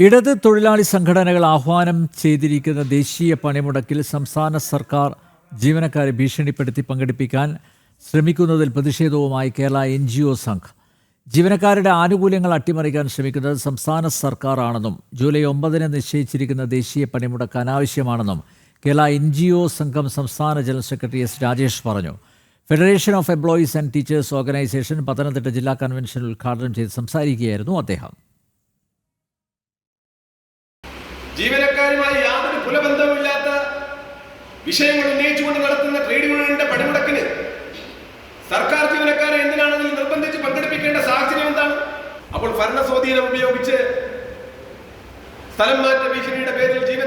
ഇടത് തൊഴിലാളി സംഘടനകൾ ആഹ്വാനം ചെയ്തിരിക്കുന്ന ദേശീയ പണിമുടക്കിൽ സംസ്ഥാന സർക്കാർ ജീവനക്കാരെ ഭീഷണിപ്പെടുത്തി പങ്കെടുപ്പിക്കാൻ ശ്രമിക്കുന്നതിൽ പ്രതിഷേധവുമായി Kerala N G O Sangh. ജീവനക്കാരുടെ ആനുകൂല്യങ്ങൾ അട്ടിമറിക്കാൻ ശ്രമിക്കുന്നത് സംസ്ഥാന സർക്കാരാണെന്നും ജൂലൈ ഒമ്പതിന് നിശ്ചയിച്ചിരിക്കുന്ന ദേശീയ പണിമുടക്ക് അനാവശ്യമാണെന്നും കേരള എൻ ജി ഒ സംഘം സംസ്ഥാന ജനറൽ സെക്രട്ടറി എസ് രാജേഷ് പറഞ്ഞു. Federation of employees and teachers organisation Pathanamthitta ജില്ലാ കൺവെൻഷൻ ഉദ്ഘാടനം ചെയ്ത് സംസാരിക്കുകയായിരുന്നു അദ്ദേഹം. ജീവനക്കാരുമായി യാതൊരു കുലബന്ധവുമില്ലാത്ത വിഷയങ്ങൾ ഉന്നയിച്ചുകൊണ്ട് നടത്തുന്ന ട്രേഡ് യൂണിയന്റെ പണിമുടക്കിന് സർക്കാർ ജീവനക്കാരെ എന്തിനാണ് അതിൽ നിർബന്ധിച്ച് പങ്കെടുപ്പിക്കേണ്ട സാഹചര്യം എന്താണ്? അപ്പോൾ ഭരണ സ്വാധീനം ഉപയോഗിച്ച് സ്ഥലം മാറ്റ ഭീഷണിയുടെ പേരിൽ ജീവനക്കാരെ